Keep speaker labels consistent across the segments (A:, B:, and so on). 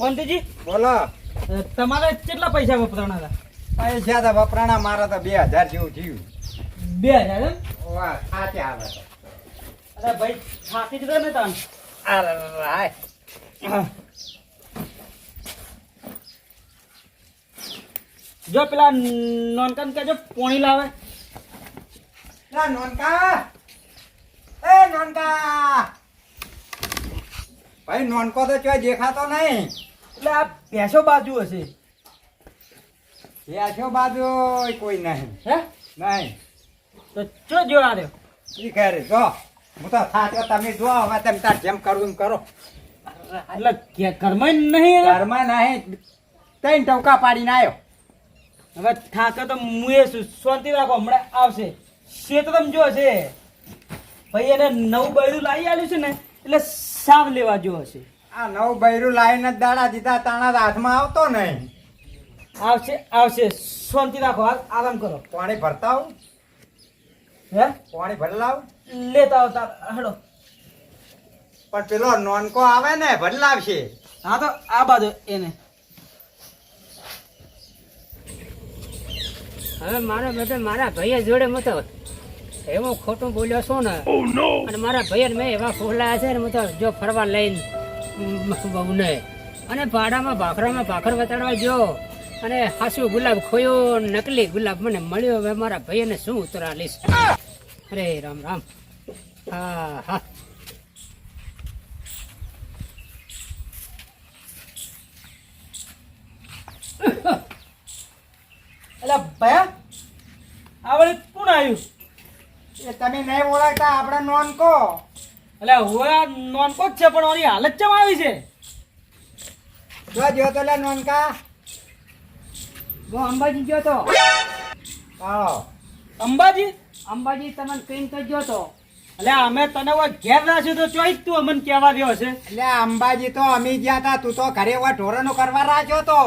A: કોંતીજી
B: બોલો.
A: તમારે કેટલા પૈસા વપરાણા હતા?
B: પૈસા તો વપરાણા મારા તો બે હજાર જેવું થયું.
A: બે હજાર એમ?
B: વાહ સાચે આવે
A: અરે ભાઈ થાકી જતો ને તને
B: અરે હાય.
A: જો પેલા નોનકન કે જો પોણી લાવે.
B: ના નોનકા. એ નોનકા. ભાઈ નોનકો તો ચોય દેખાતો નહીં.
A: એટલે આ ભેંસો બાજુ હશે.
B: આછો બાજુ કોઈ નહીં.
A: હે?
B: નહીં.
A: તો ચો જોવા દે
B: ઈ ખરે જો. હું તો થાક્યો તમે જો હવે તમે તાર જેમ કરવું એમ કરો.
A: એટલે કે ઘરમાં નહીં?
B: ઘરમાં નહીં. ત્રણ ટવકા પાડીને આવ્યો
A: હવે થાક્યો તો મુએ છું શાંતિ રાખો હમણાં આવશે. શેત તમે જો છે ભાઈ એને નવું બૈરું લાવી આવ્યું છે ને એટલે સાવ લેવા જો હશે.
B: આ નવ બૈરું લાવીને જ દાડા દીધા તાણા હાથમાં આવતો નહીં.
A: આવશે આવશે. શાંતિ રાખો હાલ આરામ કરો.
B: પાણી ભરતા આવું
A: હે?
B: પાણી ભરલાવ
A: લેતા આવતા હડો.
B: પણ પેલો નોનકો આવે ને ભરલાવશે.
A: હા તો આ બાજુ એને.
C: હવે મારા બેટા મારા ભાઈ જોડે મતો એમાં ખોટું બોલ્યો છું ને અને મારા ભાઈ મેં એવા ફોલાયા છે ને મતો જો ફરવા લઈને. બહુને અને ભાડામાં ભાખરામાં ભાખર વતાડવા જો. અને હાસુ ગુલાબ ખોયો નકલી ગુલાબ મને મળ્યો. હવે મારા ભાઈને શું ઉતરા લઈશ? અરે રામ રામ. હા હા.
A: એટલે ભયા આવડે કોણ આવ્યું?
B: એ તમે નહીં ઓળખતા આપણે નોનકો
A: એટલે હવે આ નોનકો જ છે પણ ઓની હાલત ચમ આવી છે?
B: જો જો તો લે નોનકા.
C: જો અંબાજી ગયો તો.
B: આવો
A: અંબાજી?
C: અંબાજી તમને કઈ તો ગયો તો?
A: એટલે અમે તને ઘેર રાખ્યું તો ચોઈ તું અમને કહેવા દ્યો છે.
B: એટલે અંબાજી તો અમે ગયા તા તું તો ઘરે વા ઢોરનો કરવા રાખ્યો તો.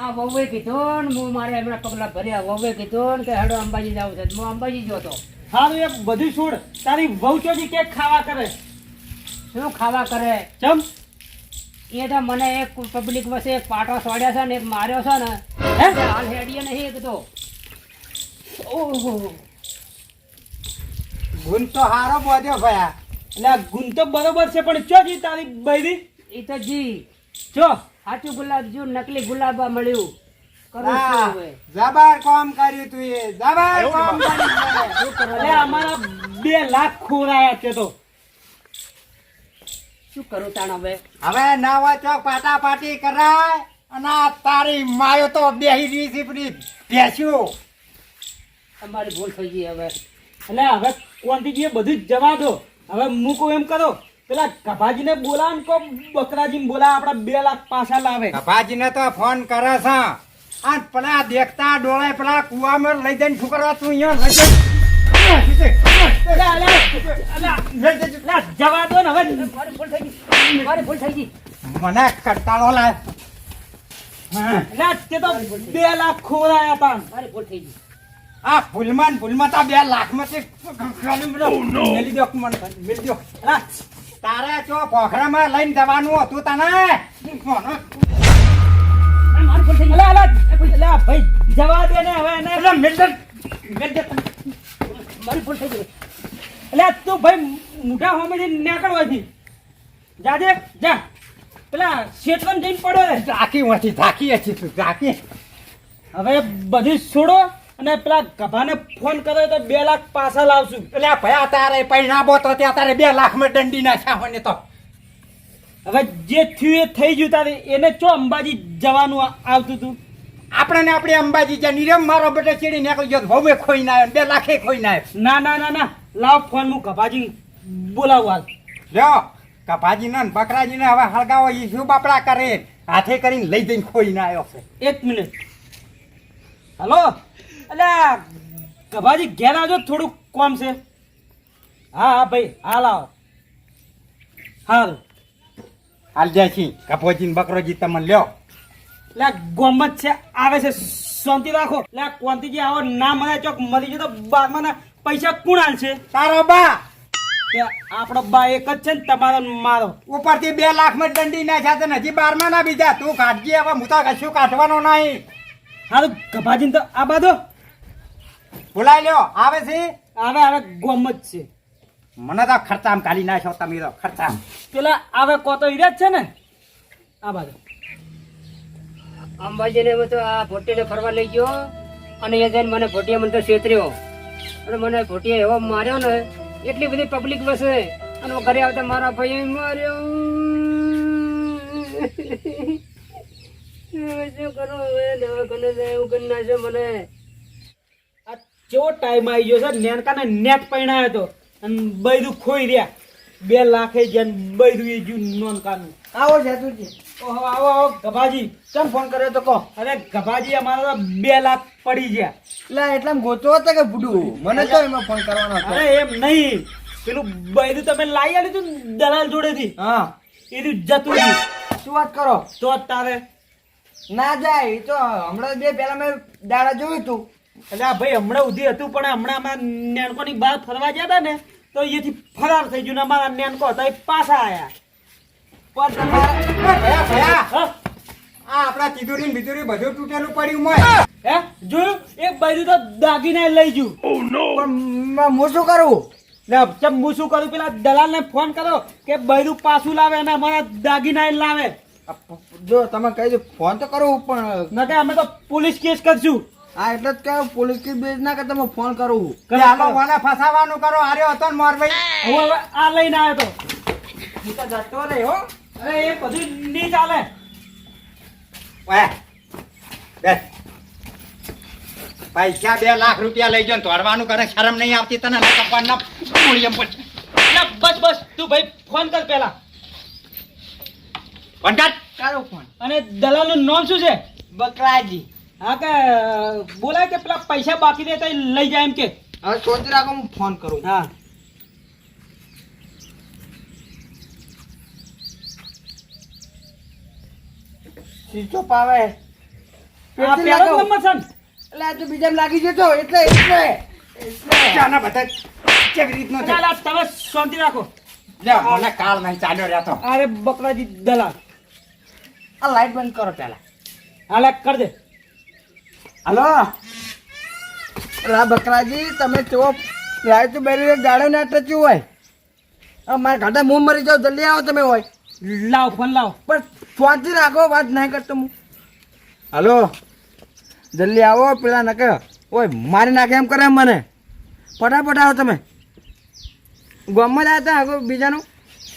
C: આ વહુએ કીધું ને હું મારે એમના પગલા ભર્યા. વહુએ કીધું ને કે હેડો અંબાજી જવું છે. હું અંબાજી ગયો તો.
A: સારું એ બધું છોડ. તારી વહુ ચોથી કેક ખાવા કરે.
C: શું ખાવા કરે?
A: ચમ.
C: એ તો મને એક પબ્લિક વચ્ચે એક પાટો સોડ્યા છે ને એક માર્યો છે ને
A: હે?
C: હાલ હેડીએ નહીં એક તો.
A: ઓહો.
B: ગુણ તો હારો બોધ્યો ભયા.
A: એટલે ગુણ તો બરોબર છે પણ ચોથી તારી બૈરી?
C: એ તો જી.
A: ચો.
C: સાચું ગુલાબ જો નકલી ગુલાબ મળ્યું.
B: જબર કામ કર્યું તું એ. જબર કામ કર્યું તે.
C: શું
A: એટલે
C: કરવા
A: અમારા બે લાખ ખોરાયા છે તો.
C: શું કરું તાણ હવે?
B: હવે નવા ચોક પાટા પાટી કરાય અને તારી માયો તો બેહી રહી છે પેલી ભેંસ્યું.
C: તમારી ભૂલ થઈ ગઈ હવે.
A: એટલે હવે કોંતીજીએ બધું જ જવા દો. હવે મૂકો એમ કરો. પેલા ગભાજીને બોલાવ ને કો બકરાજીને બોલાવ આપડા બે લાખ પાછા લાવે.
B: ગભાજીને તો ફોન કરે છે. આ પેલા દેખતા ડોળે પેલા કુવામાં લઈ જઈને ઠુકરવા તું અહીંયા લઈ જઈને
A: અલા, અલા, અલા, અલા, જવા દો ને હવે.
C: મારી ભૂલ થઈ ગઈ. મારી ભૂલ થઈ ગઈ.
B: મને કંટાળો લાય.
A: તે તો બે લાખ ખોરાયા
C: ભૂલ
B: આ ભૂલમાં ને ભૂલમાં બે લાખમાંથી ખાલી બધો મેલી દો મને, મેલી દો.
A: અલા,
B: તારે જો પોખરામાં લઈને જવાનું હતું તને.
C: મારી ભૂલ થઈ
A: અલા, અલા, અલા, ભાઈ જવા દે ને હવે એને.
B: દે, મેલ દે.
C: મારી ભૂલ થઈ ગઈ
A: એટલે તું ભાઈ મોઢા હોમેથી નીકળવાથી જાજે જા પેલા શેતવન જઈને પડ્યો રે
B: ઝાંકી ઝાંકી હતી તું, ઝાંકી.
A: હવે બધી છોડો અને પેલા ગભાને ફોન કર્યો તો બે લાખ પાછા લાવશું.
B: એટલે ભયા તારે પૈણાબો બોતો ત્યાં તારે બે લાખમાં દંડી નાખ્યા હોય ને તો.
A: હવે જે થયું એ થઈ ગયું તારે એને ચો અંબાજી જવાનું આવતું હતું
B: આપણે ને આપણે અંબાજી જ્યાં નિરમ મારો બેટો ચીડી નીકળી ગયો હવે ખોઈ ના બે લાખે ખોઈ ના
A: ના ના ના ના લાવ ફોન હું કપાજી બોલાવું હાલ.
B: લ્યો કપાજી ને બકરાજી ને હવે હળગાવો એ શું બાપડા કરે? હાથે કરીને લઈ જઈને ખોઈ ના આવ્યો છે.
A: એક મિનિટ. હલો? અલ્યા કપાજી ઘેર આવજો થોડુંક કોમ છે. હા હા ભાઈ હાલ આવો. હાલ.
B: હાલ જાય છી કપોજી ને બકરોજી તમને લ્યો.
A: એટલે ગોમત છે આવે છે શાંતિ રાખો. એટલે કોંતીજી આવો ના મને ચોક મરી જતો બાદમાં ના પૈસા કોણ આલ છે
B: તારો બા.
A: કે આપણો બા એક જ છે ને તમારો મારો.
B: ઉપરથી બે લાખમાં દંડી નાખ્યા છે નથી બારમાં ના બીજા. તું કાઢજે હવે હું તો કશું કાઢવાનો નહીં.
A: હારું ગભાજીને તો આ બાદો
B: બોલાઈ લ્યો આવે છે?
A: આવે આવે ગોમત છે.
B: મને તો ખર્ચામ કાઢી નાખ્યો તમે તો ખર્ચામ.
A: પેલા આવે કોતો ઈરા જ છે ને? આ બાજુ.
C: અંબાજીને મેં તો આ ભોટીને ફરવા લઈ ગયો અને એ જઈને મને ભોટિયા મને તો છેતર્યો. અને મને ભોટિયા એવો માર્યો ને એટલી બધી પબ્લિક બસે અને હું ઘરે આવતા મારા ભાઈ માર્યો. શું કરું હવે? દવાખાને જાય મને.
A: આ કેવો ટાઈમ આવી ગયો છે? નેનકાને નેટ પહેણાયો હતો. અને બૈરું ખોઈ રહ્યા. બે લાખે જેન બૈરું એ જ્યું નોનકાનું
D: આવો જાતુજી.
A: ઓહો આવો આવો ગભાજી.
D: કેમ ફોન કર્યો તો કહો.
A: અરે ગભાજી અમારા તો બે લાખ પડી ગયા.
D: એટલે એટલા ગોતો હતો કે બુડું મને તો એમાં ફોન કરવાનો હતો.
A: અરે એમ નહીં. પેલું બૈરું તમે લાવી આલ્યું તું દલાલ જોડેથી.
D: હા.
A: એનું જતું રહ્યું
D: શું વાત કરો?
A: તો તારે.
D: ના જાય એ તો હમણાં બે પહેલા મેં દાડા જોયું તું.
A: એટલે આ ભાઈ હમણાં ઉધી હતું પણ હમણાં અમારા નેનકોની બહાર ફરવા ગયા હતા ને તો અહીંયાથી ફરાર થઈ ગયું ને અમારા નેનકો હતા એ પાછા આવ્યા
D: પણ તમારે
B: ભયા ભયા!
A: હા?
B: આ આપણા તિજોરી ને બધું તૂટેલું પડ્યું મોય.
A: હે? જોયું? એક બાજુ તો દાગીને લઈ ગયું.
D: પણ હું શું કરું?
A: લે હું શું કરું? પેલા દલાલ ને ફોન કરો કે બૈરું પાછું લાવે અને અમારા દાગીના લાવે.
D: જો તમે કહી દો ફોન તો કરો પણ
A: નકે અમે તો પોલીસ કેસ કરશું.
D: હા એટલે જ પોલીસ કી બેજ ના કે તમે ફોન કરું
B: કે આલો મને ફસાવાનું કરો આર્યો હતો ને મોરભાઈ
A: હવે હવે આ લઈને આવ્યો તો.
D: હું તો જતો રે હો.
A: અરે એ બધું ની ચાલે.
B: ઓય, બે પૈસા બે લાખ રૂપિયા લઈ જાય ને તોડવાનું કરે શરમ નહીં આવતી તને ને કપાળના મૂળિયમ.
A: લે, બસ બસ તું ભાઈ ફોન કર પેલા
B: કાઢ.
D: કરો. ફોન?
A: અને દલાલનું નામ શું છે?
D: બકરાજી.
A: હા કે બોલાય કે પેલા પૈસા બાકી દે એ લઈ જાય એમ કે.
D: હવે સોચી રાખો હું ફોન કરું.
A: હા.
D: સીચો પાવે.
A: આ પેલો નંબર છે
D: એટલે આ તો લાગી જતો. એટલે એટલે
B: ચાના બધા કેવી રીતનો છે?
A: ચાલ તમે શાંતિ રાખો.
B: લે, મને કાલ નહીં ચાલ્યો રહેતો.
A: અરે બકરાજી દલાલ.
D: આ લાઈટ બંધ કરો પેલા
A: હાલે કરી દે.
D: હલો. રા બકરાજી તમે ચો રાયતું બેરી ગાડો ના ટચ્યું હોય. મારા ઘાટા મું મરી જાઓ જલ્દી આવો તમે હોય.
A: લાવ ફોન લાવો.
D: પણ ફોનથી રાખો વાત નહીં કરતો હું. હલો. જલ્દી આવો પેલા નકે. ઓય મારી નાખે એમ કરે મને. ફટાફટ આવો તમે. ગામમાં જ હતા આગળ બીજાનું.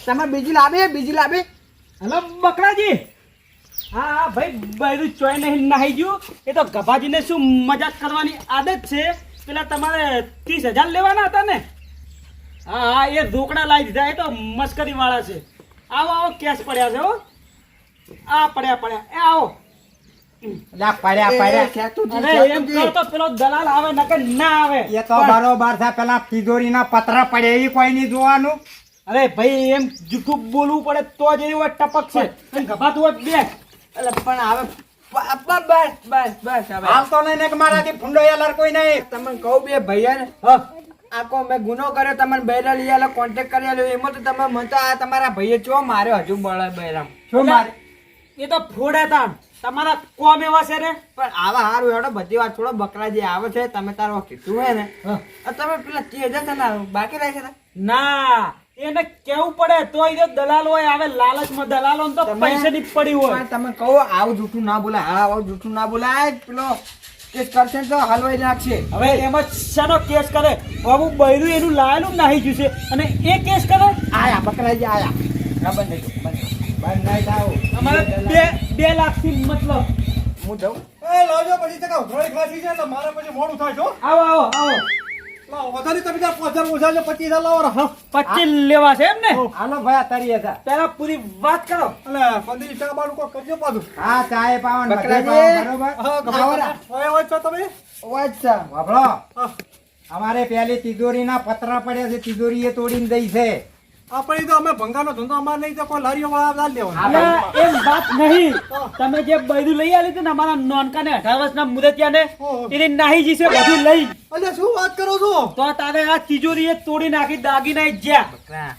D: તમે બીજી લાવી બીજી લાવી
A: હલો બકરાજી. હા ભાઈ બધું ચોય નહીં નાહી ગયું. એ તો ગભાજીને શું મજાક કરવાની આદત છે? પેલા તમારે ત્રીસ હજાર લેવાના હતા ને? હા હા એ રોકડા લાવી દીધા. એ તો મસ્કરી વાળા છે. આવો આવો કેશ પડ્યા છે હો. આ પડ્યા પડ્યા. એ આવો.
B: લે, પડ્યા પડ્યા.
D: એ, ખેતુજી,
A: અરે એમ
D: ખેતુજી.
A: કરો તો પેલો દલાલ આવે નકર ના આવે.
B: તો બરોબર છે પેલા તિજોરીના પતરા પડે એ કોઈ નહીં જોવાનું?
A: અરે ભાઈ એમ જૂઠું બોલવું પડે તો જ એવી ટપક છે. અને બે
D: એટલે પણ હવે બસ બસ બસ હવે.
B: હાલ તો નહીં કે મારાથી ફૂંડો યાર કોઈ નહીં
D: તમને કહું બે ભૈયા ને
A: હા
D: આખો મેં ગુનો કર્યો તમને બૈરા લઈ આલો કોન્ટેક કરી આલ્યો એમાં તો તમે મને તો આ તમારા ભાઈએ ચો માર્યો હજુ બળે બૈરામ.
B: શું મારે
A: એ તો ફોડે તાણ તમારા કોમ એવા છે ને?
D: પણ આવા હારું એવડો બધી વાત છોડો બકરા જે આવે છે તમે તારો કીધું હે ને
A: હા.
D: તમે પેલા તે હજાર છે ને બાકી રહે છે
A: ના. એને કેવું પડે તો એ દલાલ હોય આવે લાલચમાં દલાલો તો પૈસા ની પડી હોય.
D: તમે કહો આવું જૂઠું ના બોલાય. હા આવું જૂઠું ના બોલાય. પેલો કેસ કરશે તો હલવાઈ નાખશે.
A: હવે એમાં શાનો કેસ કરે. બાબુ બૈરું એનું લાયેલું નાહી ગયું છે. અને એ કેસ કરે?
D: આયા બકરાજી આયા. હા બંધ બંધ નહીં થાવ.
A: અમારે બે બે લાખથી મતલબ.
D: હું જાઉં?
E: એ લાવજો પછી તે કહું ઘોડી છે એટલે મારે પછી મોડું થાય છો
A: આવો આવો આવો.
E: પચીસ લાવો
A: છે એમ ને?
B: હાલો ભાઈ હતા
A: પેલા પૂરી વાત કરો.
E: એટલે પંદર ટકા બાનું કોઈ કરજો પાછું.
B: હા ચાય પાવન બરોબર?
E: છો તમે?
B: વાપરો. અમારે પેલી તિજોરીના પતરા પડ્યા છે તિજોરી એ તોડીને દઈ છે.
E: આપણે તો અમે ભંગાનો ધંધો અમારે નહીં તો કોઈ લારીઓ વાળા ના
A: એમ વાત નહીં. તમે જે બૈરું લઈ આવી હતું ને અમારા નોનકા અઢાર વર્ષના મુદતિયા એને નાહી જશે બધું લઈ.
E: અલ્યા શું વાત કરો છો?
A: તો તારે આ તિજોરી એ તોડી નાખી દાગીના એ જ્યાં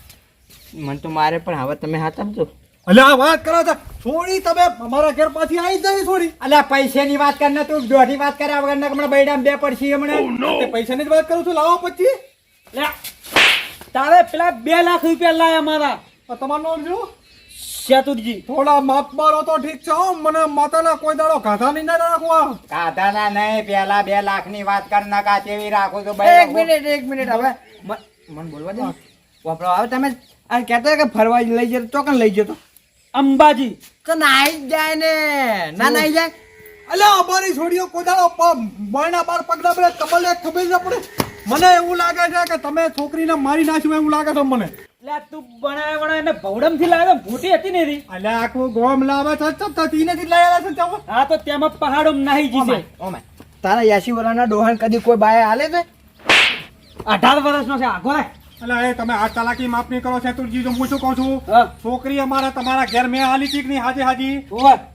D: મને તો મારે પણ હવે તમે હાથ આપજો
E: અલ્યા આ વાત કરો છો? છોડી તમે અમારા ઘર પાછી આવી જાય નહીં છોડી.
B: અલ્યા પૈસાની વાત કર ને તું દોઢી વાત કર્યા વગર ને હમણાં બૈડા બે પડશી હમણાં.
E: પૈસાની જ વાત કરું છું લાવો પછી.
A: લે, તારે પેલા બે લાખ રૂપિયા લાયા મારા.
E: તમારું નામ શું?
A: શેતુરજી.
E: થોડા માપ મારો તો ઠીક છે હો. મને માતાના કોઈ દાડો ગાધા નહીં ના રાખવા
B: કાધાના નહીં પેલા બે લાખની વાત કર ના કા ચેવી રાખું છું
D: એક મિનિટ એક મિનિટ હવે. મ- મને બોલવા દે ને. વાપરો હવે તમે આ કહેતા કે ફરવા લઈ જતો ચોકન લઈ જતો.
A: અંબાજી.
D: તો નાઈ જ જાય ને. ના નાઈ જાય?
E: અલ્યા અમારી છોડીઓ કોઈ દાડો પ- બાયના બાર પગલા પડે કમલે ખબર ન પડે. મને એવું લાગે છે કે તમે છોકરીને મારી નાખ્યું એવું લાગે છે મને.
A: એટલે તું બનાવે બનાવે એને ભવડમથી લાવ્યો મોટી હતી ને એરી
E: એટલે આખું ગોમ લાવે છે તીને થી લાયેલા છે ચાવો
A: હા તો તેમાં પહાડો નાહી જશે
D: તારા યાસી વરાના ડોહાન કદી કોઈ બાય હાલે છે?
A: અઢાર વર્ષનો છે આગો રે
E: અલ્યા એ તમે આ ચાલાકી માફ નહીં કરો શેતુરજી જો હું શું કહું છું? છોકરી અમારે તમારા ઘેર મેં હાલી ચીકની હાજી હાજી?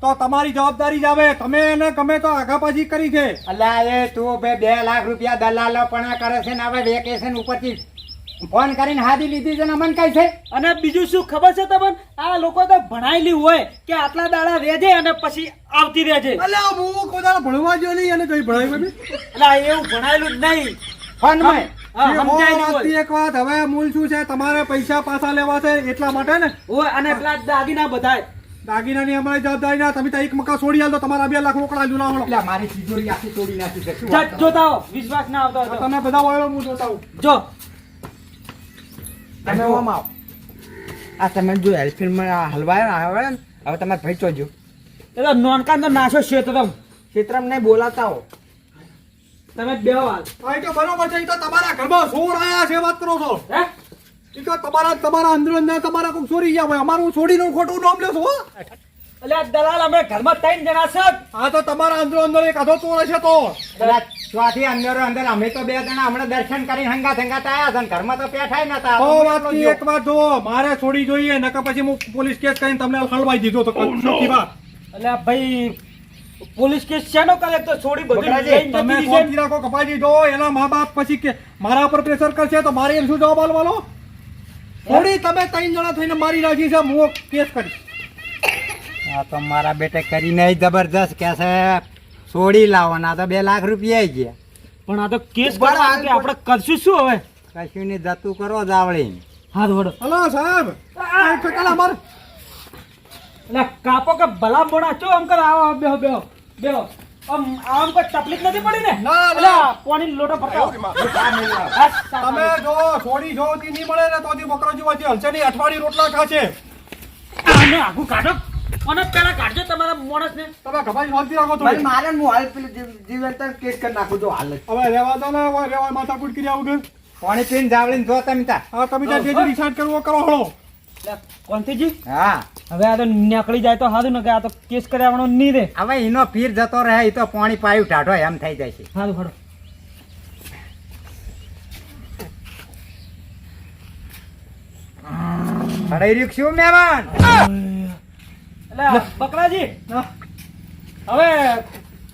E: તો તમારી જવાબદારી જ આવે. તમે એને ગમે તો આઘાપાજી કરી છે.
B: અલ્યા એ તું બે બે લાખ રૂપિયા દલાલો પણ કરે છે ને હવે વેકેશન ઉપરથી ફોન કરીને હાદી લીધી છે ને અમને કઈ છે?
A: અને બીજું શું ખબર છે તમને? આ લોકો તો ભણાયેલી હોય કે આટલા દાડા રહેજે અને પછી આવતી રહેજે.
E: અલ્યા હું કોઈ ભણવા જો નહીં અને કઈ ભણાવ્યું
A: એટલે એવું ભણાયેલું જ નહીં.
B: ફોન માં
A: હા,
E: એ હો
A: સમજાયેલું હોય.
E: વાતની એક વાત હવે મૂળ શું છે? તમારે પૈસા પાછા લેવા છે એટલા માટે ને?
A: હોય અને પેલા દાગીના બધાય.
E: દાગીનાની અમારી જવાબદારી ના તમે એક મકા છોડી આલ તમારા બે લાખ રોકડા જ લાવણો.
B: અલ્યા મારી તિજોરી આખી તોડી નાખી છે. શું
A: જા,
B: વાત કરો?
A: જોતા વિશ્વાસ ના આવતો
E: તમે બધા વાળો હું જોતા હું
A: જો.
D: તમે ઓમ આવો. આ તમે જો હેલ્પફિલ્ડમાં આ હલવાયો ને આવે ને હવે તમારે ભાઈ ચોજો.
A: એ તો નોનકાન તો નાશો શેતરમ.
D: ક્ષેત્રમ નહીં બોલાતા હો.
A: તમે બે હાલ.
E: ભાઈ તો બરોબર છે તો તમારા ઘરમાં સોળ આયા છે વાત કરો છો.
A: હે?
E: એ તો તમારા તમારા અંદર અંદર તમારા કોઈ ચોરી ગયા હોય. અમારું છોડીનું ખોટું નામ લેશો હો?
A: એટલે આ દલાલ અમે ઘરમાં ત્રણ જણા છે
E: હા તો તમારા અંદર અંદર એક આધો ચોર છે તો.
B: ચોથી અંદરો અંદર અમે તો બે જણા હમણાં દર્શન કરીને હંગા હંગાત આયા છે ઘરમાં તો પેઠાય નતા
E: ઓ
B: હવે વાતની
E: એક વાત જો મારે છોડી જોઈએ નકર પછી હું પોલીસ કેસ કરીને તમને હળવાઈ દીધો તો ચોખ્ખી વાત.
A: એટલે ભાઈ પોલીસ કેસ શેનો કરે તો છોડી બધું
E: તમે
A: જતી
E: રાખો કપાઈ દીધો એના મા બાપ પછી કે મારા પર પ્રેશર કરશે તો મારે એમ શું જવાબ આલવાનો થોડી તમે ત્રણ જણા થઈને મારી રાખી છે હું કેસ કરીશ.
B: આ તો મારા બેટે કરીને જબરદસ્ત કે છે છોડી લાવવાના તો બે લાખ રૂપિયા આવી ગયા.
A: પણ આ તો કેસ આપણે કરશું શું હવે?
B: કશું ને જતું કરો જાવળી.
A: હા વડો
E: હલો સાહેબ
A: એટલે કાપો કે ભલા મોડા ચો આમ કર આવો બેહો બેહો બેહો. આમ આમ કોઈ તકલીફ નથી પડી ને?
E: ના, ના.
A: એટલે પાણી લોટો ભરકાવો
E: તમે જો છોડી જો તી નહીં મળે ને તો તી બકરો જેવો છે હલશે નહીં અઠવાડી રોટલા ખાશે
A: આને આગું કાઢો. અને પેલા કાઢજો તમારા માણસને.
E: તમે કપાઈ હોલતી રાખો
D: ભાઈ મારે હું હાલ પેલું જીવન કેસ કરી નાખું છું હાલ જ.
E: હવે રહેવા દો ને હવે કુટ કરી વગર
B: પાણી પીને જાવળીને જો તમે તા
E: હા તમે ત્યાં જે જે ડિસાઈડ કરવો કરો હળો.
A: એટલે
B: હા.
A: હવે આ તો નીકળી જાય તો સારું ને કે આ તો કેસ કર્યાવાનો નહીં રે
B: હવે એનો પીર જતો રહે એ તો પાણી પાયું ટાઢો એમ થઈ જાય છે
A: સારું
B: રહ્યું શું મહેમાન
A: એટલે બકરાજી હવે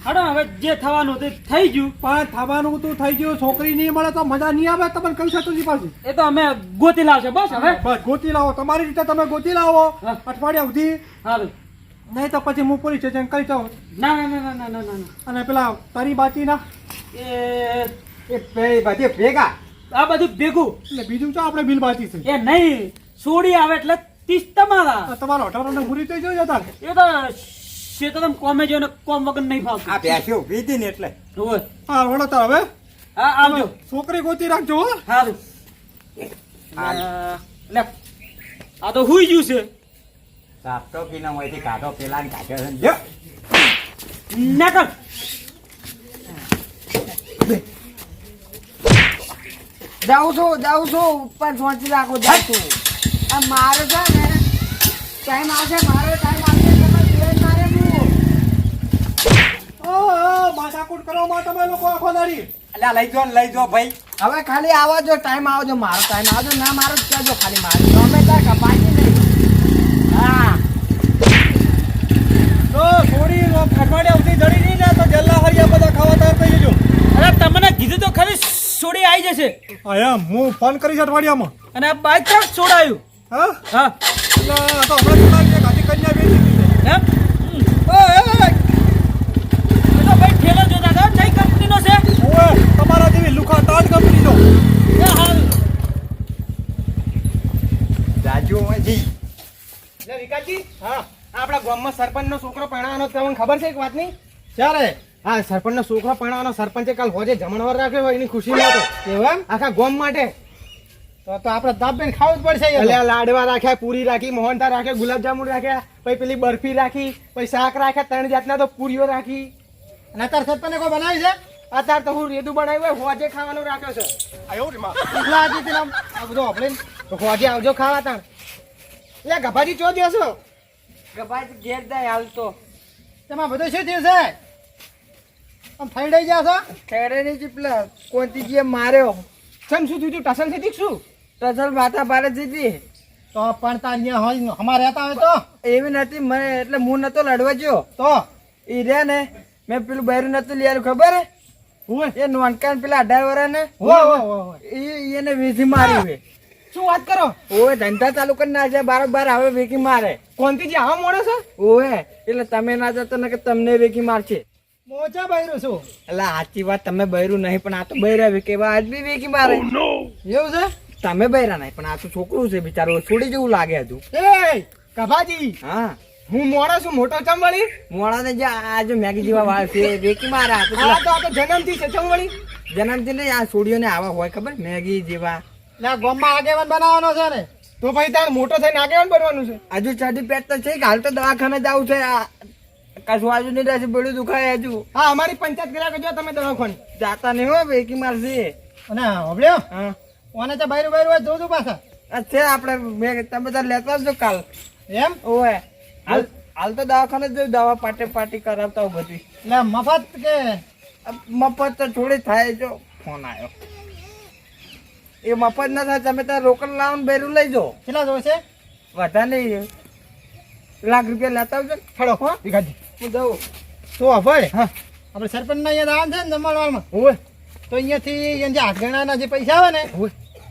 A: હડો હવે જે થવાનું તે થઈ ગયું.
E: પણ થવાનું તો થઈ ગયું. છોકરી નહીં મળે તો મજા નહીં આવે. તમને કહ્યું શકતું પાછું
A: એ તો અમે ગોતી લાવશે. બસ હવે.
E: બસ ગોતી લાવો. તમારી રીતે તમે ગોતી લાવો. અઠવાડિયા સુધી.
A: હાલ
E: નહીં તો પછી હું પોલીસ સ્ટેશન કરી જાઉં.
A: ના ના ના ના ના ના
E: અને પેલા તારી બાચી
A: ના.
B: એ એ બધી ભેગા.
A: આ બધું ભેગું.
E: એટલે બીજું તો આપણે બિલ બાચી છે.
A: એ નહીં. સોડી આવે એટલે ત્રીસ તમારા.
E: તમારો અઠવાડિયાનો પૂરી થઈ જાય
A: એ તો છે તો તમે કોમે જો ને કોમ વગર નહીં
B: આ
A: ફાવતું.
B: ભેંસ્યો ઊભી હતી ને એટલે.
A: હોય.
E: હા વળો તો હવે.
A: હા આવજો.
E: છોકરી ગોતી રાખજો હો.
A: સારું લે. આ તો હુઈ ગયું છે.
B: સાપટો પીના હોયથી કાઢો પેલા ને કાઢ્યો છે ને. જો.
A: નકર
D: જાઉં છું જાઉં છું. ઉપર પહોંચી રાખો જાઉં છું. આ મારે છે ને ટાઈમ આવશે મારો ટાઈમ આવશે તમે જોઈ મારે હું
E: ઓ, ઓ, માથાકૂટ કરો માં તમે લોકો આખો દાડી.
B: અલ્યા લઈ જો લઈ જો ભાઈ.
D: હવે ખાલી આવો જો ટાઈમ આવજો મારો ટાઈમ આવજો. ના મારો કહેજો ખાલી મારે. ગમે ત્યાં કપાય નહીં. હા.
F: તો થોડી અઠવાડિયા ઉધી જડી નહીં ને તો હરિયા બધા ખાવા તૈયાર થઈ જજો.
A: અરે તમને કીધું તો ખરી સોડી આવી જશે.
F: હા હું ફોન કરીશ અઠવાડિયામાં.
A: અને બાઈક પણ સોડાયું
F: હા?
A: હા.
F: તો હમણાં છે ગાડી કન્યા દીધી છે.
A: એમ
F: ઓય, ઓય,
A: એ તો ભાઈ ઠેલો જોતા હતા કઈ કંપનીનો છે
F: ઓય, તમારા ટાટ કંપનીનો
A: એ હાલ.
B: રાજુ જી.
D: લે વિકાસજી. હા. આપણા ગામમાં સરપંચનો છોકરો પરણાવવાનો તમને ખબર છે એક વાતની?
F: ક્યારે?
D: હા સરપંચનો છોકરો પરણાવવાનો સરપંચે કાલ હોજે જમણવાર રાખ્યો હોય એની ખુશી હતો
F: એવું
D: આખા ગામ માટે.
F: તો તો આપણે દાબેન ખાવું જ પડશે
D: એટલે લાડવા રાખ્યા પૂરી રાખી મોહનતા રાખ્યા ગુલાબજાંબુ રાખ્યા પછી પેલી બરફી રાખી પછી શાક રાખ્યા ત્રણ જાતના તો પૂરીઓ રાખી.
F: અને અત્યારે સરપંચને કોઈ બનાવી છે?
D: અત્યારે તો હું રેદું બનાવ્યું હોય હોજે ખાવાનું રાખ્યો છે.
F: આ એવું ને ઉભલા પેલા આમ, આ બધું આપણે
D: હોજે આવજો ખાવા તાણ. એટલે ગભાજી ચો દેશો
G: ગભાજી ઘેર જાય હાલ તો.
F: તેમાં બધું શું થયું છે? આમ થઈ રહી ગયા છો?
D: ખેડેની ચીપલા જે માર્યો. ચમ શું થયું ટસલથી શું? ટસલ માથા ભારે જીતી
F: તો. પણ તાર અહીંયા હોય અમારે રહેતા હોય તો?
D: એવી નથી મને એટલે હું નતો લડવા ગયો.
F: તો?
D: એ રે ને મેં પેલું બૈરું નતું આવ્યું ખબર? હે એ નોનકાન પેલા ડ્રાઈવર ને. એને વીસી મારી હોય
F: શું વાત કરો?
D: ઓએ ધંધા ચાલુ કરી નાખે બારોબાર હવે વેકી મારે. કોંતીજી આવા મોડો છે? ઓએ એટલે તમે ના જતો ને કે તમને વેકી મારશે.
F: મોચા બૈરું છું.
D: એટલે સાચી વાત તમે બૈરું નહીં પણ આ તો બૈરા વેકે આજ બી વેકી મારે.
F: એવું છે?
D: તમે બૈરા નહીં પણ આ તો છોકરું છે બિચારું. છોડી જેવું લાગે હજુ.
F: એ કભાજી
D: હા.
F: હું મોડો છું મોટો ચમવળી
D: મોડા ને જે આ જો મેગી જેવા વાળ છે વેકી મારા. આ તો
F: આ તો જન્મથી છે ચમવળી
D: જન્મથી નહીં આ છોડીઓને આવા હોય ખબર? મેગી જેવા.
F: ના ગોમમાં આગેવાન બનાવવાનો છે ને. તો ભાઈ તાર મોટો થઈને આગેવાન બનવાનું છે.
D: હજુ ચડી પેટ તો છે કે હાલ તો દવાખાને જવું છે આ કશું આજુ નહીં રહેશે બેડું દુખાય હજુ.
F: હા અમારી પંચાયત કર્યા કરજો તમે દવાખાને.
D: જાતા નહીં હો વેકી મારશે
F: અને હોબળ્યો
D: હા.
F: ઓને તો બહાર બહાર હોય જોજો પાછા.
D: છે આપણે મેં તમે બધા લેતા આવજો કાલ.
F: એમ?
D: ઓવે હાલ તો દવાખાને જ દવા પાટે પાટી કરાવતા બધી
F: એટલે મફત કે?
D: મફત તો થોડી થાય જો ફોન આવ્યો એ મફત ના થાય તમે ત્યાં રોકડ લાવો ને બેરું લઈ જાઓ.
F: કેટલા જોશે?
D: વધારે નહીં લાખ રૂપિયા લેતા આવજો
F: ખડો હા?
D: હું જઉં.
F: તો ભાઈ
D: હા.
F: આપણે સરપંચના અહીંયા દાન છે ને જમણવારમાં
D: હોય
F: તો અહીંયાથી અહીંયા હાથગણાના જે પૈસા આવે ને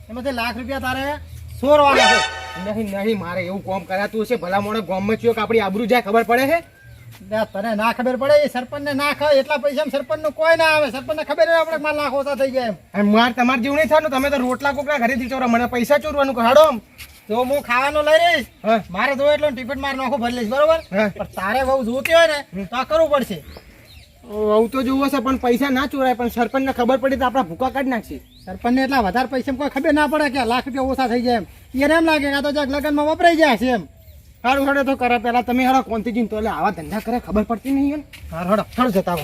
F: એમાંથી લાખ રૂપિયા તારે સોરવાના છે.
D: નહીં નહીં મારે એવું કોમ કરાતું હશે. ભલા મોડે ગોમમાં કે આપણી આબરૂ જાય ખબર પડે છે?
F: તને ના ખબર પડે એ સરપંચને ના ખાય એટલા પૈસા સરપંચનો કોઈ ના આવે. સરપંચને ખબર હોય આપણે માર લાખ ઓછા થઈ ગયા એમ.
D: માર તમારે જેવું નહીં થવાનું. તમે તો રોટલા કોકના ઘરેથી ચોરો મને પૈસા ચોરવાનું કાઢો
F: તો હું ખાવાનું લઈ રહીશ
D: હા.
F: મારે જો એટલો ટિકિટ મારે નાખો ભરી લઈશ બરોબર. પણ તારે બહુ જોતી હોય ને તો આ કરવું પડશે.
D: આવું તો જોવું હશે પણ પૈસા ના ચોરાય પણ સરપંચને ખબર પડી તો આપણા ભૂકા કાઢી નાખશે.
F: સરપંચને એટલા વધારે પૈસા કોઈ ખબર ના પડે કે લાખ રૂપિયા ઓછા થઈ જાય એમ. એને એમ લાગે કે આ તો જગ લગ્નમાં વપરાઈ જાય છે એમ.
D: સારું હડે તો કરે. પેલા તમે હારો કોનથી જીન તો એટલે આવા ધંધા કરે ખબર પડતી નહીં
F: હાર હડો હડ જતા